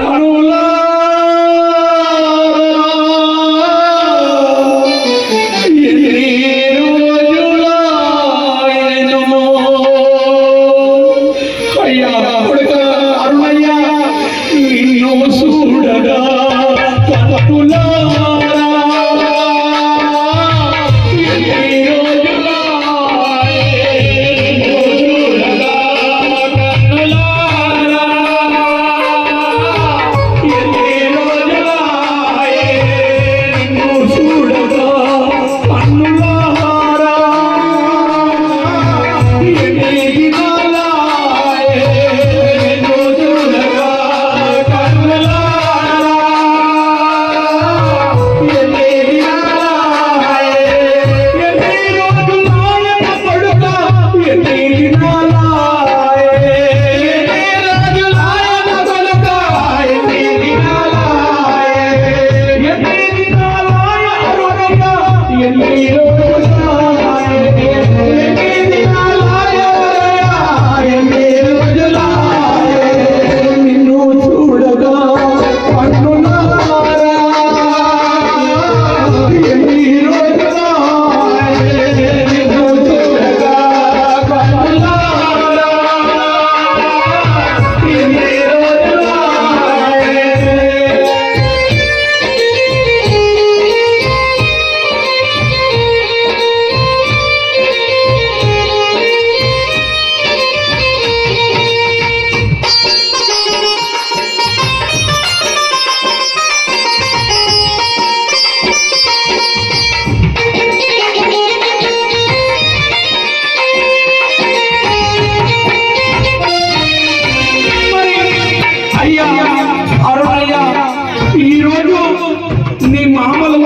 I'm not Alhamdulillah.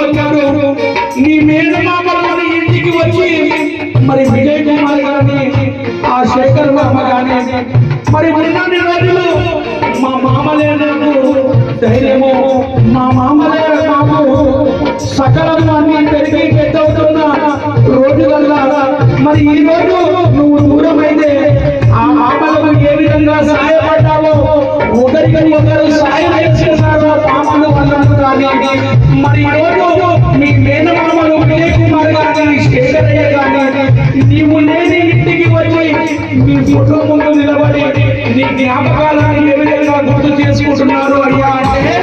వచ్చాడు నీ మీద మామూలు ఇంటికి వచ్చి మరి విజయ్ కుమార్ గారిని ఆ శేఖర్ వర్మ గారిని మరి ఉన్నన్ని రోజులు మా మామ లేదు ధైర్యం మరి ఈరోజు మీ మేనమామలు విజయ్ కుమార్ గారిని శేఖరయ్య గారిని నీవు లేని ఇంటికి వచ్చి మీ ఫోటో ముందు నిలబడి నీ జ్ఞాపకాలను ఏ విధంగా గుర్తు చేసుకుంటున్నారు అయ్యా అంటే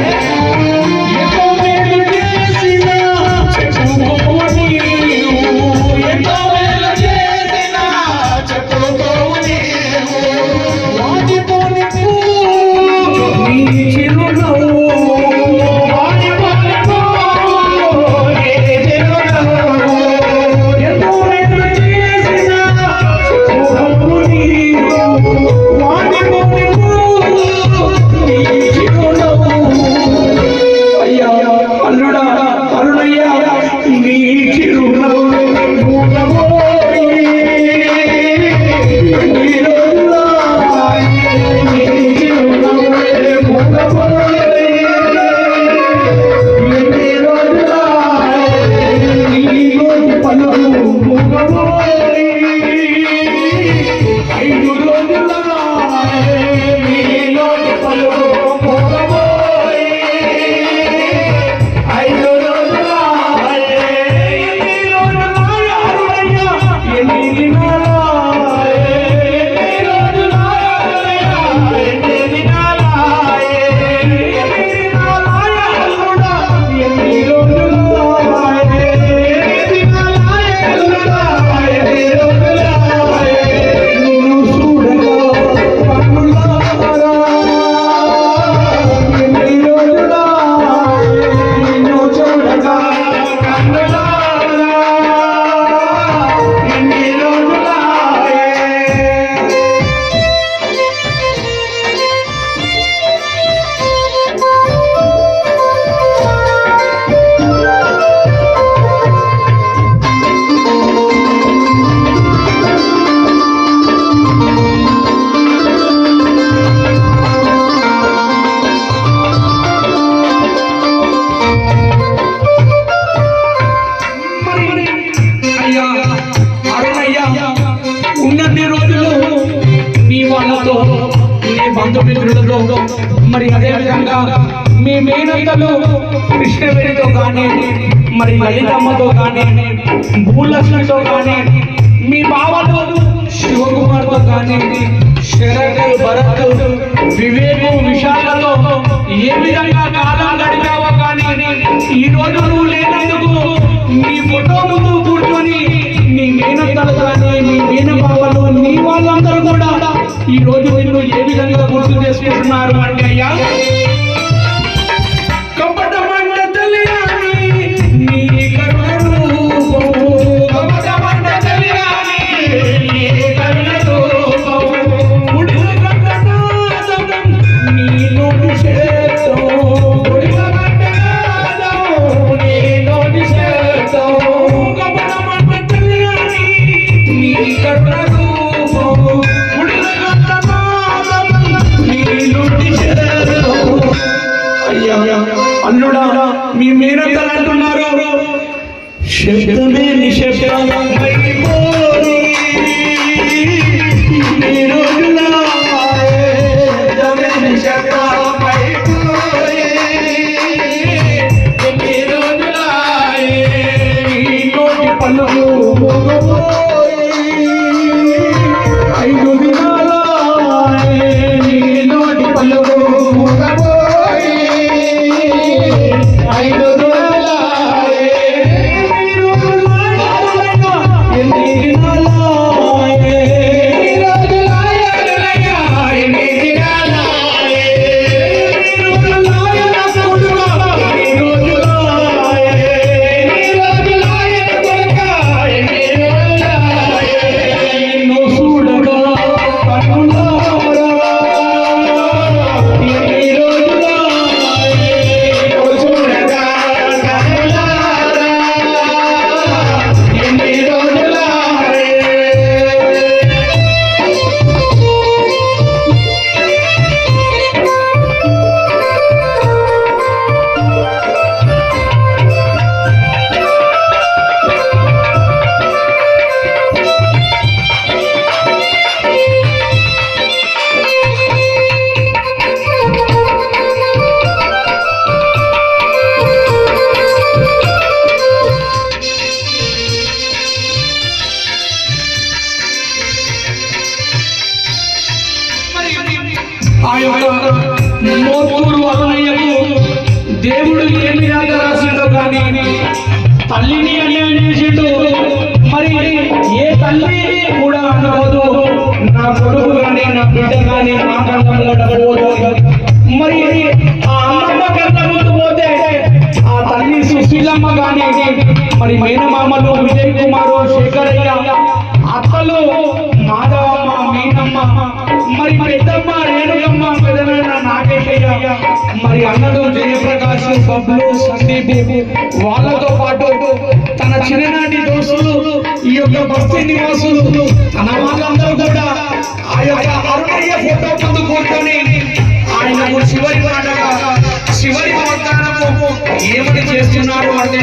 మీ మేనత్తలు కృష్ణవేణితో కానీ మరి లలితమ్మతో కానీ భూలక్ష్మితో కానీ మీ బావలు శివకుమార్తో కానీ శరత్ భరత్ వివేకు విశాఖతో ఏ విధంగా కాలం గడిపావో కానీ ఈ రోజు నువ్వు లేనందుకు నీ ఫోటో ముందు కూర్చొని నీ మేనత్తలు కానీ నీ మేనబావలు నీ వాళ్ళందరూ కూడా ఈ రోజు నిన్ను ఏ విధంగా గుర్తు చేసుకుంటున్నారు అంటే అయ్యా? ನಿರತನ ತುಮರು ಶಬ್ದ ಮೇ ఆ యొక్క మోపూరు అన్నయ్యకు దేవుడు ఏమి రాత రాసిందో కానీ తల్లిని అన్యాయం చేసిండు. మరి ఏ తల్లి కూడా అనుకోదు నా కొడుకు కానీ నా బిడ్డ కానీ నా కళ్ళ బబ్లు సందీప్ వాళ్ళతో పాటు తన చిన్ననాటి దోస్తులు ఈ యొక్క బస్తీ నివాసులు తన వాళ్ళందరూ కూడా ఆ యొక్క అరుణయ్య ఫోటో ముందు కూర్చొని ఆయనకు చివరి మాటగా చివరి వాగ్దానము ఏమని చేస్తున్నారు అంటే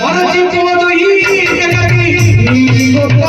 మరచిపోదు ఈ జగతి నీ గొప్ప